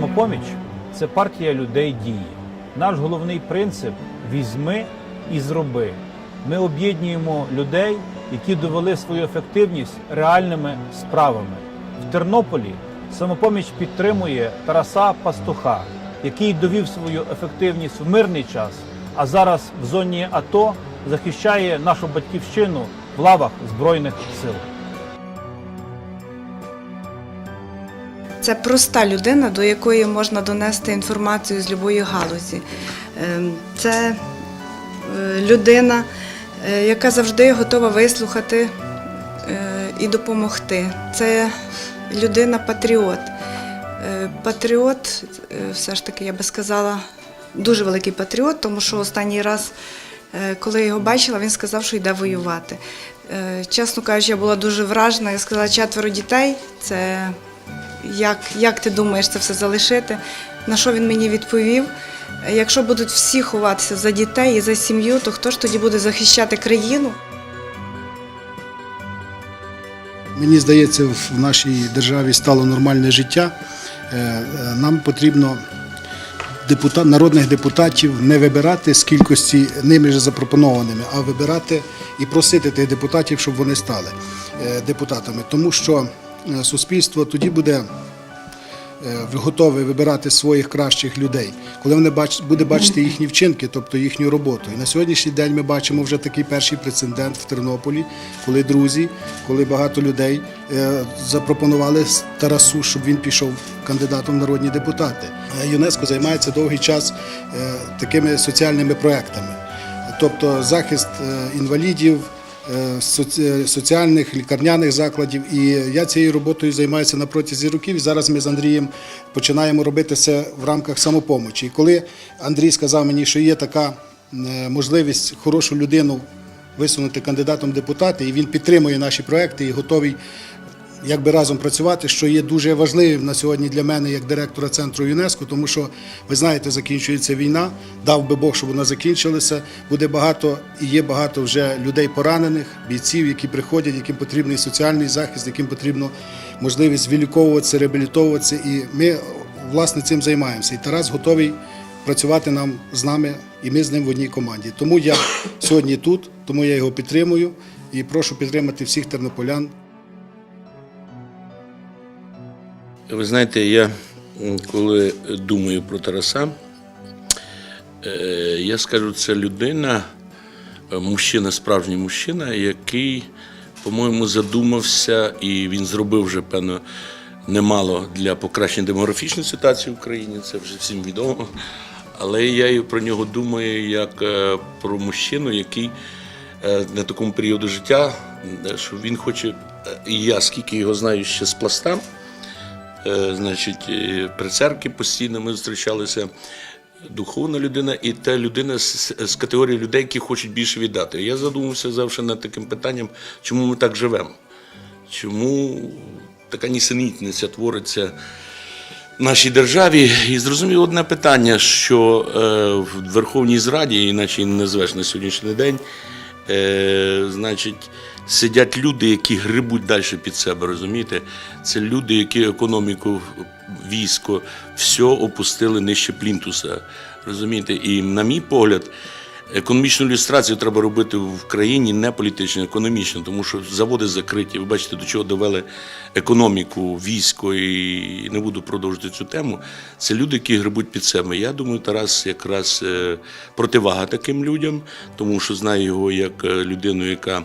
Самопоміч це партія людей дії. Наш головний принцип візьми і зроби. Ми об'єднуємо людей, які довели свою ефективність реальними справами. В Тернополі самопоміч підтримує Тараса Пастуха, який довів свою ефективність в мирний час, а зараз в зоні АТО захищає нашу батьківщину в лавах Збройних сил. Це проста людина, до якої можна донести інформацію з любої галузі. Ем, Це е, людина, е, яка завжди готова вислухати е, і допомогти. Це людина-патріот. Патріот, все ж таки, я би сказала, дуже великий патріот, тому що останній раз, коли я його бачила, він сказав, що йде воювати. Чесно кажучи, я була дуже вражена. Я сказала, четверо дітей це як, як ти думаєш це все залишити? На що він мені відповів? «Е, Якщо будуть всі ховатися за дітей і за сім'ю, то хто ж тоді буде захищати країну? Мені здається, в нашій державі стало нормальне життя. Е, е, Нам потрібно депутат, народних депутатів не вибирати з кількості ними ж запропонованими, а вибирати і просити тих депутатів, щоб вони стали е, депутатами. Тому що суспільство тоді буде е, готове вибирати своїх кращих людей, коли вони бач, буде бачити їхні вчинки, тобто їхню роботу. І на сьогоднішній день ми бачимо вже такий перший прецедент в Тернополі, коли друзі, коли багато людей е, запропонували Тарасу, щоб він пішов кандидатом в народні депутати. Е, ЮНЕСКО займається довгий час е, такими соціальними проектами, тобто захист е, інвалідів е, соціальних лікарняних закладів. І я цією роботою займаюся на протязі років. Зараз ми з Андрієм починаємо робити це в рамках самопомочі. І коли Андрій сказав мені, що є така е, можливість хорошу людину висунути кандидатом депутати, і він підтримує наші проекти і готовий. Якби разом працювати, що є дуже важливим на сьогодні для мене як директора центру ЮНЕСКО, тому що ви знаєте, закінчується війна. Дав би Бог, щоб вона закінчилася. Буде багато і є багато вже людей поранених, бійців, які приходять, яким потрібний соціальний захист, яким потрібно можливість виліковуватися, реабілітовуватися. І ми власне цим займаємося. І Тарас готовий працювати нам з нами, і ми з ним в одній команді. Тому я сьогодні тут, тому я його підтримую і прошу підтримати всіх тернополян. Ви знаєте, я коли думаю про Тараса, е, я скажу, це людина, е, мужчина, справжній мужчина, який, по-моєму, задумався і він зробив вже, певно, немало для покращення демографічної ситуації в Україні, це вже всім відомо. Але я про нього думаю як е, про мужчину, який на такому періоду життя, що він хоче, і я скільки його знаю ще з пласта, значить, е, при церкві постійно ми зустрічалися. Духовна людина і та людина з, з категорії людей, які хочуть більше віддати. Я задумався завжди над таким питанням, чому ми так живемо? Чому така нісенітниця твориться в нашій державі? І зрозумів одне питання, що е, в Верховній Зраді, іначе не назвеш на сьогоднішній день, е, значить, сидять люди, які грибуть далі під себе, розумієте? Це люди, які економіку, військо, все опустили нижче плінтуса. Розумієте? І, на мій погляд, економічну ілюстрацію треба робити в країні не політично, економічно, тому що заводи закриті. Ви бачите, до чого довели економіку, військо, і не буду продовжувати цю тему. Це люди, які грибуть під себе. Я думаю, Тарас якраз е, противага таким людям, тому що знаю його як е, людину, яка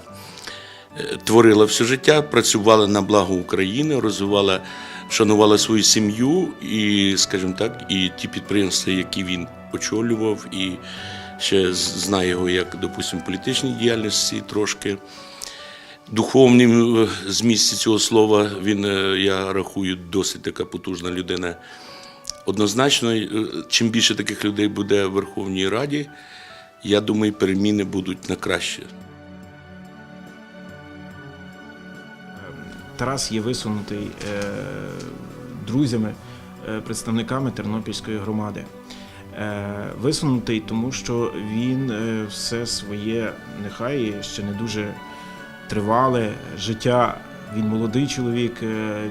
творила все життя, працювала на благо України, розвивала, шанувала свою сім'ю і, скажімо так, і ті підприємства, які він очолював, і ще з- знаю його як, допустимо, політичній діяльності трошки. Духовним е, змісті цього слова він, е, я рахую, досить така потужна людина. Однозначно, е, чим більше таких людей буде в Верховній Раді, я думаю, переміни будуть на краще. Тарас є висунутий е, друзями, е, представниками Тернопільської громади. Е, висунутий, тому що він все своє, нехай ще не дуже тривале життя Він молодий чоловік.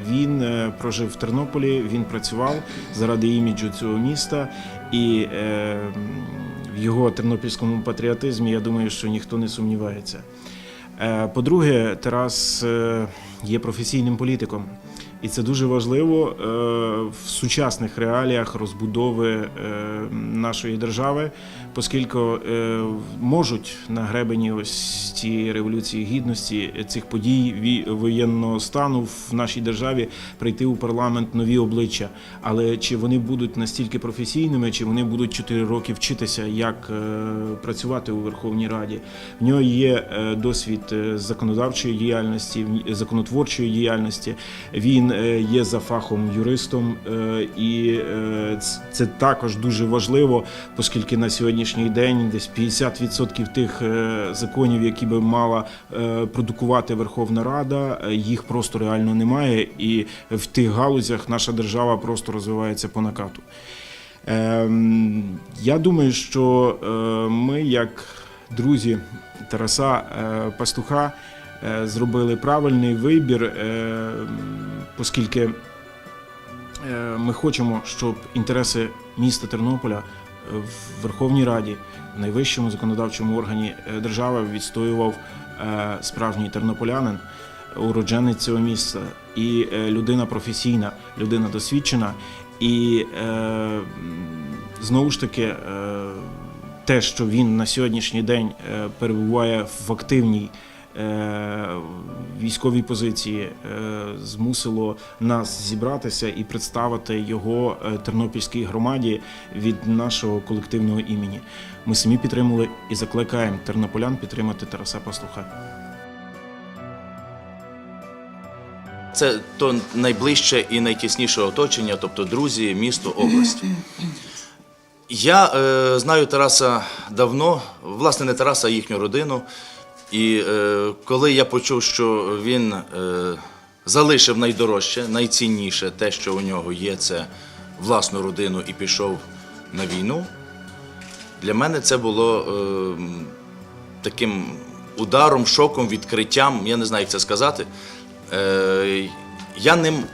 Він прожив в Тернополі, він працював заради іміджу цього міста, і в його тернопільському патріотизмі я думаю, що ніхто не сумнівається. Е, По-друге, Тарас е, є професійним політиком. І це дуже важливо е, в сучасних реаліях розбудови е, нашої держави, оскільки е, можуть на гребені ось цієї революції гідності цих подій воєнного стану в нашій державі прийти у парламент нові обличчя. Але чи вони будуть настільки професійними, чи вони будуть 4 роки вчитися, як працювати у Верховній Раді? В нього є досвід законодавчої діяльності, законотворчої діяльності. Він е, є за фахом юристом, е, і е, це також дуже важливо, оскільки на сьогоднішній день десь 50% тих законів, які би мала продукувати Верховна Рада, їх просто реально немає, і в тих галузях наша держава просто розвивається по накату. Ем, Я думаю, що ми, як друзі Тараса Пастуха, зробили правильний вибір, оскільки е, ми хочемо, щоб інтереси міста Тернополя е, в Верховній Раді, в найвищому законодавчому органі е, держави відстоював справжній тернополянин, уродженець цього міста і людина професійна, людина досвідчена. І знову ж таки, те, що він на сьогоднішній день перебуває в активній військовій позиції, е, змусило нас зібратися і представити його е, тернопільській громаді від нашого колективного імені. Ми самі підтримали і закликаємо тернополян підтримати Тараса Пастуха. Це то найближче і найтісніше оточення, тобто друзі, місто, область. Я е, знаю Тараса давно, власне, не Тараса, а їхню родину. І е, коли я почув, що він е, залишив найдорожче, найцінніше те, що у нього є, це власну родину, і пішов на війну, для мене це було е, таким ударом, шоком, відкриттям, я не знаю, як це сказати. Е, я ним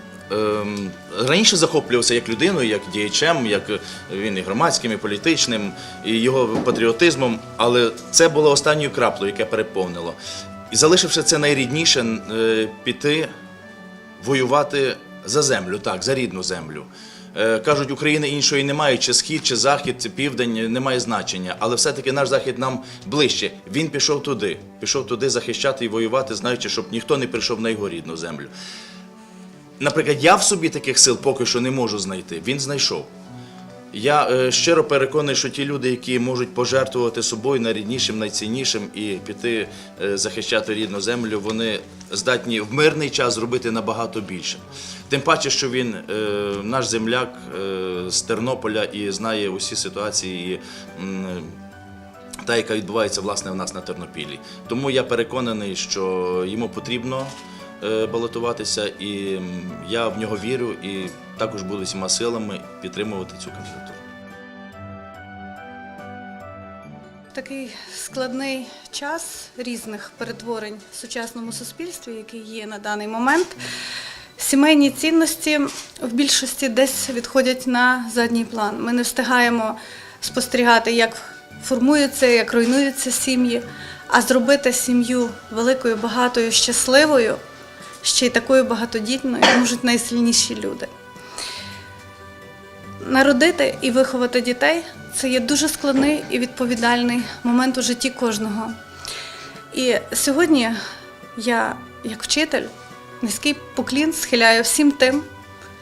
раніше захоплювався як людиною, як діячем, як е, він і громадським, і політичним, і його патріотизмом, але це було останньою краплею, яке переповнило. І залишивши це найрідніше, е, піти воювати за землю, так, за рідну землю. Е, Кажуть, України іншої немає, чи схід, чи захід, чи південь не має значення. Але все-таки наш захід нам ближче. Він пішов туди, пішов туди захищати і воювати, знаючи, щоб ніхто не прийшов на його рідну землю. Наприклад, я в собі таких сил поки що не можу знайти. Він знайшов. Я е, щиро переконаний, що ті люди, які можуть пожертвувати собою найріднішим, найціннішим і піти е, захищати рідну землю, вони здатні в мирний час зробити набагато більше. Тим паче, що він е, наш земляк з Тернополя і знає усі ситуації. Та, яка відбувається власне в нас на Тернопіллі. Тому я переконаний, що йому потрібно балотуватися, і я в нього вірю і також буду всіма силами підтримувати цю кандидатуру. Такий складний час різних перетворень в сучасному суспільстві, який є на даний момент. Сімейні цінності в більшості десь відходять на задній план. Ми не встигаємо спостерігати, як формуються, як руйнуються сім'ї, а зробити сім'ю великою, багатою, щасливою, ще й такою багатодітною можуть найсильніші люди. Народити і виховати дітей це є дуже складний і відповідальний момент у житті кожного. І сьогодні я, як вчитель, низький поклін схиляю всім тим,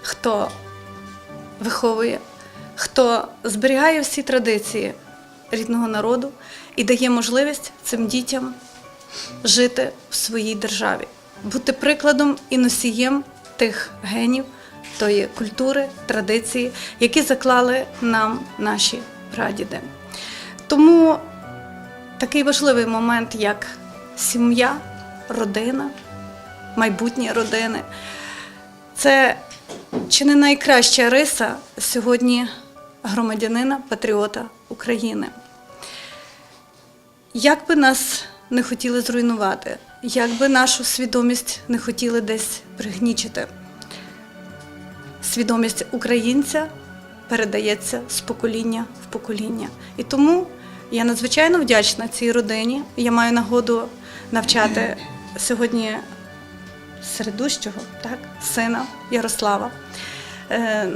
хто виховує, хто зберігає всі традиції рідного народу і дає можливість цим дітям жити в своїй державі, бути прикладом і носієм тих генів, тої культури, традиції, які заклали нам наші прадіди. Тому такий важливий момент, як сім'я, родина, майбутнє родини, це чи не найкраща риса сьогодні громадянина, патріота України. Як би нас не хотіли зруйнувати, як би нашу свідомість не хотіли десь пригнічити. Свідомість українця передається з покоління в покоління. І тому я надзвичайно вдячна цій родині. Я маю нагоду навчати сьогодні середущого, так, сина Ярослава. Е,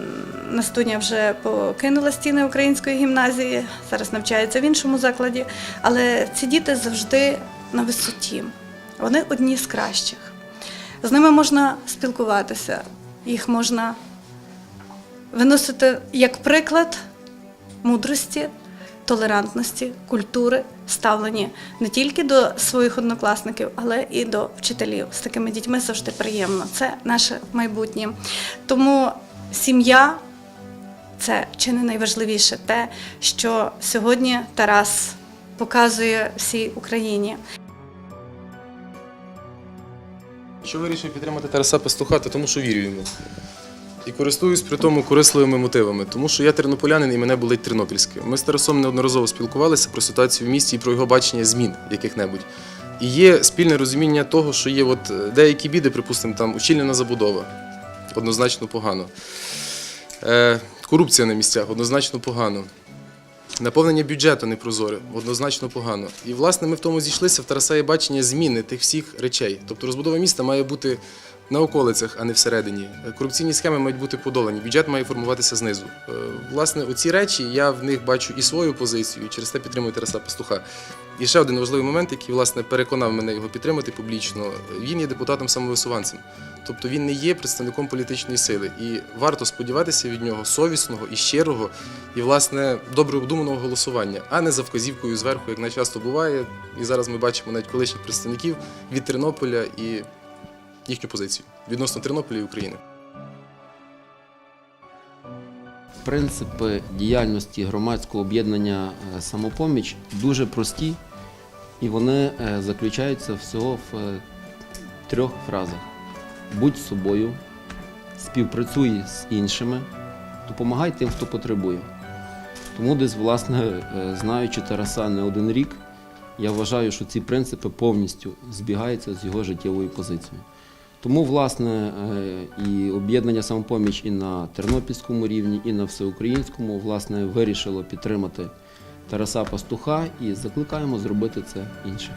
Настуня вже покинула стіни української гімназії, зараз навчається в іншому закладі. Але ці діти завжди на висоті. Вони одні з кращих. З ними можна спілкуватися, їх можна виносити як приклад мудрості, толерантності, культури, ставлені не тільки до своїх однокласників, але і до вчителів. З такими дітьми завжди приємно. Це наше майбутнє. Тому сім'я це чи не найважливіше те, що сьогодні Тарас показує всій Україні. Що вирішив підтримати Тараса Пастуха, то тому що вірю йому. І користуюсь при тому корисливими мотивами, тому що я тернополянин і мене болить Тернопільське. Ми з Тарасом неодноразово спілкувалися про ситуацію в місті і про його бачення змін яких-небудь. І є спільне розуміння того, що є от е, деякі біди, припустимо, там ущільнена забудова. Однозначно погано. Е, корупція на місцях однозначно погано. Наповнення бюджету непрозоре, однозначно погано. І власне ми в тому зійшлися в Тараса є бачення зміни тих всіх речей. Тобто розбудова міста має бути на околицях, а не всередині. Е, Корупційні схеми мають бути подолані. Бюджет має формуватися знизу. Е, Власне, оці речі я в них бачу і свою позицію, і через те підтримую Тараса Пастуха. І ще один важливий момент, який власне переконав мене його підтримати публічно. Він є депутатом самовисуванцем. Тобто він не є представником політичної сили. І варто сподіватися від нього совісного і щирого, і, власне, добре обдуманого голосування, а не за вказівкою зверху, як найчасто буває. І зараз ми бачимо навіть колишніх представників від Тернополя і їхню позицію відносно Тернополя і України. Принципи діяльності громадського об'єднання е, самопоміч дуже прості, і вони е, заключаються всього в е, трьох фразах: будь собою, співпрацюй з іншими, допомагай тим, хто потребує. Тому десь, власне, знаючи Тараса не один рік, я вважаю, що ці принципи повністю збігаються з його життєвою позицією. Тому, власне, е, і об'єднання самопоміч і на тернопільському рівні, і на всеукраїнському, власне, вирішило підтримати Тараса Пастуха і закликаємо зробити це іншим.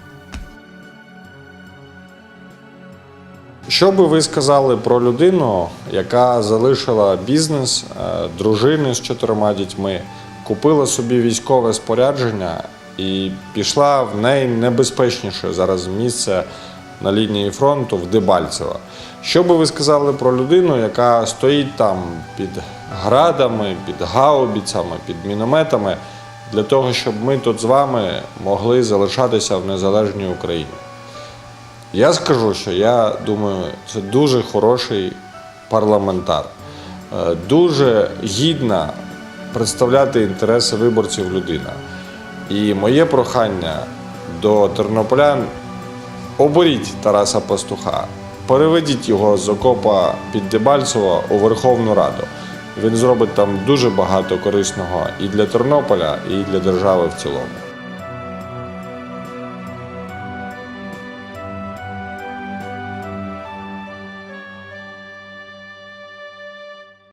Що би ви сказали про людину, яка залишила бізнес е, дружини з чотирма дітьми, купила собі військове спорядження і пішла в найнебезпечніше зараз місце на лінії фронту в Дебальцево? Що би ви сказали про людину, яка стоїть там під градами, під гаубіцями, під мінометами, для того, щоб ми тут з вами могли залишатися в незалежній Україні? Я скажу, що я думаю, це дуже хороший парламентар, Е, дуже гідна представляти інтереси виборців людина. І моє прохання до тернополян оберіть Тараса Пастуха, переведіть його з окопа під Дебальцево у Верховну Раду. Він зробить там дуже багато корисного і для Тернополя, і для держави в цілому.